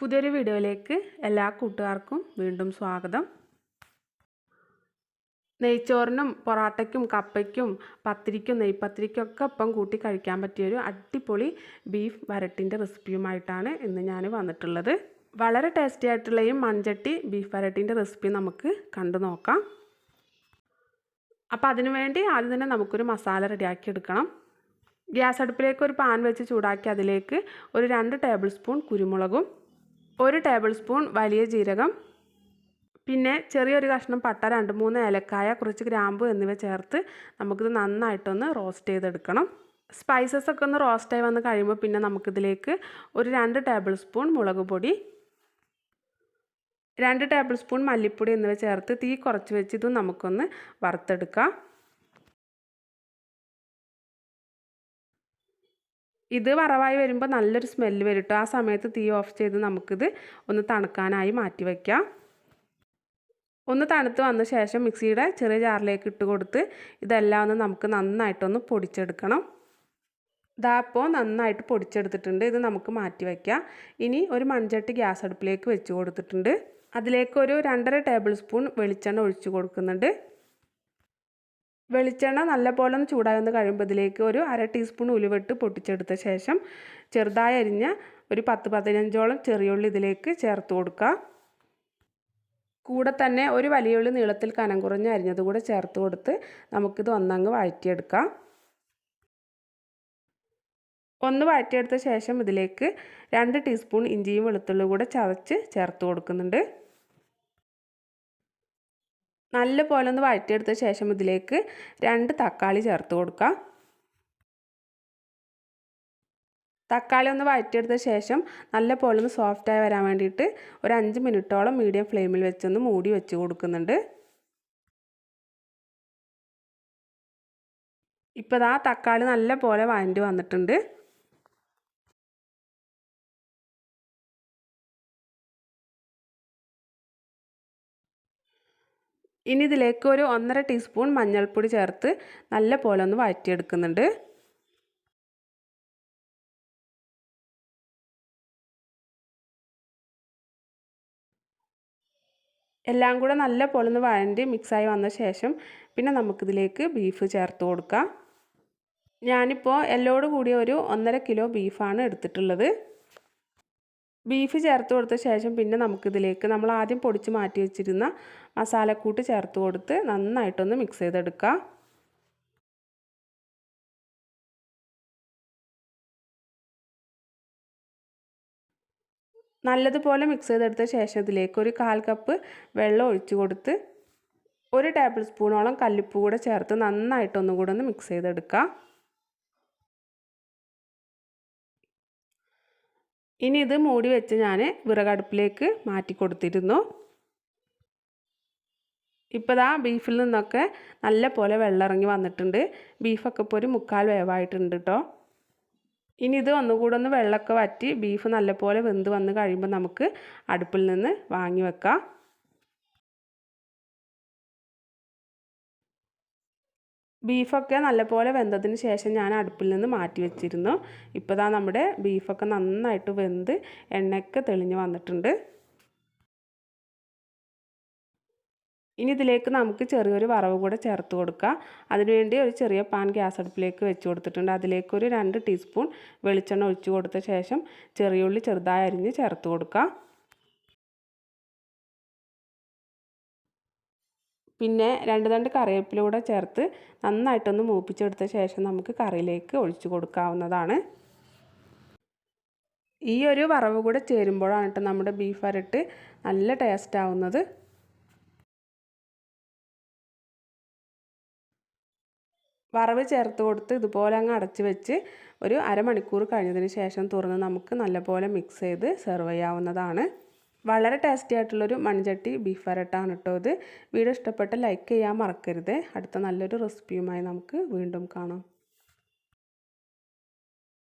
പുതിയൊരു വീഡിയോയിലേക്ക് എല്ലാ കൂട്ടുകാർക്കും വീണ്ടും സ്വാഗതം. നെയ്ച്ചോറിനും പൊറാട്ടയ്ക്കും കപ്പയ്ക്കും പത്തിരിക്കും നെയ്പ്പത്തിരിക്കും ഒക്കെ ഒപ്പം കൂട്ടി കഴിക്കാൻ പറ്റിയൊരു അടിപൊളി ബീഫ് വരട്ടിന്റെ റെസിപ്പിയുമായിട്ടാണ് ഇന്ന് ഞാൻ വന്നിട്ടുള്ളത്. വളരെ ടേസ്റ്റി ആയിട്ടുള്ള ഈ മൺചട്ടി ബീഫ് വരട്ടിന്റെ റെസിപ്പി നമുക്ക് കണ്ടു നോക്കാം. അപ്പോൾ അതിനു വേണ്ടി ആദ്യം തന്നെ നമുക്കൊരു മസാല റെഡിയാക്കി എടുക്കണം. ഗ്യാസ് അടുപ്പിലേക്ക് ഒരു പാൻ വെച്ച് ചൂടാക്കി അതിലേക്ക് ഒരു രണ്ട് ടേബിൾ സ്പൂൺ കുരുമുളകും ഒരു ടേബിൾ സ്പൂൺ വലിയ ജീരകം പിന്നെ ചെറിയൊരു കഷ്ണം പട്ട രണ്ട് മൂന്ന് ഏലക്കായ കുറച്ച് ഗ്രാമ്പു എന്നിവ ചേർത്ത് നമുക്കിത് നന്നായിട്ടൊന്ന് റോസ്റ്റ് ചെയ്തെടുക്കണം. സ്പൈസസ് ഒക്കെ ഒന്ന് റോസ്റ്റായി വന്ന് കഴിയുമ്പോൾ പിന്നെ നമുക്കിതിലേക്ക് ഒരു രണ്ട് ടേബിൾ സ്പൂൺ മുളക് പൊടി രണ്ട് ടേബിൾ സ്പൂൺ മല്ലിപ്പൊടി എന്നിവ ചേർത്ത് തീ കുറച്ച് വെച്ച് ഇതും നമുക്കൊന്ന് വറുത്തെടുക്കാം. ഇത് വറവായി വരുമ്പോൾ നല്ലൊരു സ്മെല്ല് വരും കേട്ടോ ആ സമയത്ത് തീ ഓഫ് ചെയ്ത് നമുക്കിത് ഒന്ന് തണുക്കാനായി മാറ്റി വയ്ക്കാം ഒന്ന് തണുത്ത് വന്ന ശേഷം മിക്സിയുടെ ചെറിയ ജാറിലേക്ക് ഇട്ട് കൊടുത്ത് ഇതെല്ലാം ഒന്ന് നമുക്ക് നന്നായിട്ടൊന്ന് പൊടിച്ചെടുക്കണം. ഇതാ അപ്പോൾ നന്നായിട്ട് പൊടിച്ചെടുത്തിട്ടുണ്ട്. ഇത് നമുക്ക് മാറ്റി വയ്ക്കാം ഇനി ഒരു മൺചട്ടി ഗ്യാസ് അടുപ്പിലേക്ക് വെച്ച് കൊടുത്തിട്ടുണ്ട്. അതിലേക്ക് ഒരു രണ്ടര ടേബിൾ സ്പൂൺ വെളിച്ചെണ്ണ ഒഴിച്ച് കൊടുക്കുന്നുണ്ട്. വെളിച്ചെണ്ണ നല്ലപോലെ ഒന്ന് ചൂടായി വന്ന് കഴിയുമ്പോൾ ഇതിലേക്ക് ഒരു അര ടീസ്പൂൺ ഉലുവിട്ട് പൊട്ടിച്ചെടുത്ത ശേഷം ചെറുതായി അരിഞ്ഞ ഒരു പത്ത് പതിനഞ്ചോളം ചെറിയുള്ളി ഇതിലേക്ക് ചേർത്ത് കൊടുക്കുക. കൂടെ തന്നെ ഒരു വലിയ ഉള്ളി നീളത്തിൽ കനം കുറഞ്ഞ് അരിഞ്ഞത് കൂടെ ചേർത്ത് കൊടുത്ത് നമുക്കിത് ഒന്നങ്ങ് വഴറ്റിയെടുക്കാം. ഒന്ന് വഴറ്റിയെടുത്ത ശേഷം ഇതിലേക്ക് രണ്ട് ടീസ്പൂൺ ഇഞ്ചിയും വെളുത്തുള്ളിയും കൂടെ ചതച്ച് ചേർത്ത് കൊടുക്കുന്നുണ്ട്. നല്ല പോലെ ഒന്ന് വഴറ്റിയെടുത്ത ശേഷം ഇതിലേക്ക് രണ്ട് തക്കാളി ചേർത്ത് കൊടുക്കാം തക്കാളി ഒന്ന് വഴറ്റിയെടുത്ത ശേഷം നല്ല പോലെ ഒന്ന് സോഫ്റ്റായി വരാൻ വേണ്ടിയിട്ട് ഒരു അഞ്ച് മിനിറ്റോളം മീഡിയം ഫ്ലെയിമിൽ വെച്ചൊന്ന് മൂടി വെച്ച് കൊടുക്കുന്നുണ്ട്. ഇപ്പോൾ ആ തക്കാളി നല്ല പോലെ വഴണ്ടി വന്നിട്ടുണ്ട്. ഇനി ഇതിലേക്ക് ഒരു ഒന്നര ടീസ്പൂൺ മഞ്ഞൾപ്പൊടി ചേർത്ത് നല്ല പോലെ ഒന്ന് വഴറ്റിയെടുക്കുന്നുണ്ട്. എല്ലാം കൂടെ നല്ല പോലെ ഒന്ന് വഴണ്ടി മിക്സായി വന്ന ശേഷം പിന്നെ നമുക്കിതിലേക്ക് ബീഫ് ചേർത്ത് കൊടുക്കാം. ഞാനിപ്പോൾ എല്ലോട് കൂടിയ ഒരു ഒന്നര കിലോ ബീഫാണ് എടുത്തിട്ടുള്ളത്. ബീഫ് ചേർത്ത് കൊടുത്ത ശേഷം പിന്നെ നമുക്കിതിലേക്ക് നമ്മൾ ആദ്യം പൊടിച്ച് മാറ്റി വെച്ചിരുന്ന മസാലക്കൂട്ട് ചേർത്ത് കൊടുത്ത് നന്നായിട്ടൊന്ന് മിക്സ് ചെയ്തെടുക്കുക നല്ലതുപോലെ മിക്സ് ചെയ്തെടുത്ത ശേഷം ഇതിലേക്ക് ഒരു കാൽ കപ്പ് വെള്ളം ഒഴിച്ചു കൊടുത്ത് ഒരു ടേബിൾ സ്പൂണോളം കല്ലുപ്പ് കൂടെ ചേർത്ത് നന്നായിട്ടൊന്നും കൂടെ ഒന്ന് മിക്സ് ചെയ്തെടുക്കുക ഇനി ഇത് മൂടി വെച്ച് ഞാൻ വിറകടുപ്പിലേക്ക് മാറ്റി കൊടുത്തിരുന്നു. ഇപ്പോൾ ദാ ബീഫിൽ നിന്നൊക്കെ നല്ല പോലെ വെള്ളം ഇറങ്ങി വന്നിട്ടുണ്ട്. ബീഫൊക്കെ ഇപ്പോൾ ഒരു മുക്കാൽ വേവായിട്ടുണ്ട് കേട്ടോ ഇനി ഇത് ഒന്നുകൂടെ ഒന്ന് വെള്ളമൊക്കെ വറ്റി ബീഫ് നല്ലപോലെ വെന്ത് വന്ന് കഴിയുമ്പോൾ നമുക്ക് അടുപ്പിൽ നിന്ന് വാങ്ങി വെക്കാം. ബീഫൊക്കെ നല്ലപോലെ വെന്തതിന് ശേഷം ഞാൻ അടുപ്പിൽ നിന്ന് മാറ്റി വെച്ചിരുന്നു. ഇപ്പോൾ ദാ നമ്മുടെ ബീഫൊക്കെ നന്നായിട്ട് വെന്ത് എണ്ണയൊക്കെ തെളിഞ്ഞ് വന്നിട്ടുണ്ട്. ഇനി ഇതിലേക്ക് നമുക്ക് ചെറിയൊരു വറവ് കൂടെ ചേർത്ത് കൊടുക്കാം. അതിനുവേണ്ടി ഒരു ചെറിയ പാൻ ഗ്യാസ് അടുപ്പിലേക്ക് വെച്ച് കൊടുത്തിട്ടുണ്ട്. അതിലേക്ക് ഒരു രണ്ട് ടീസ്പൂൺ വെളിച്ചെണ്ണ ഒഴിച്ച് കൊടുത്ത ശേഷം ചെറിയുള്ളി ചെറുതായി അരിഞ്ഞ് ചേർത്ത് കൊടുക്കാം. പിന്നെ രണ്ട് രണ്ട് കറിവേപ്പില കൂടെ ചേർത്ത് നന്നായിട്ടൊന്ന് മൂപ്പിച്ചെടുത്ത ശേഷം നമുക്ക് കറിയിലേക്ക് ഒഴിച്ചു കൊടുക്കാവുന്നതാണ്. ഈ ഒരു വറവ് കൂടെ ചേരുമ്പോഴാണ് കേട്ടോ നമ്മുടെ ബീഫ് അരട്ട് നല്ല ടേസ്റ്റ് ആവുന്നത്. വറവ് ചേർത്ത് കൊടുത്ത് ഇതുപോലെ അങ്ങ് അടച്ച് വെച്ച് ഒരു അരമണിക്കൂർ കഴിഞ്ഞതിന് ശേഷം തുറന്ന് നമുക്ക് നല്ലപോലെ മിക്സ് ചെയ്ത് സെർവ് ചെയ്യാവുന്നതാണ്. വളരെ ടേസ്റ്റി ആയിട്ടുള്ളൊരു മൺചട്ടി ബീഫ് വരട്ടാണ് കേട്ടോ ഇത്. വീഡിയോ ഇഷ്ടപ്പെട്ട ലൈക്ക് ചെയ്യാൻ മറക്കരുത്. അടുത്ത നല്ലൊരു റെസിപ്പിയുമായി നമുക്ക് വീണ്ടും കാണാം.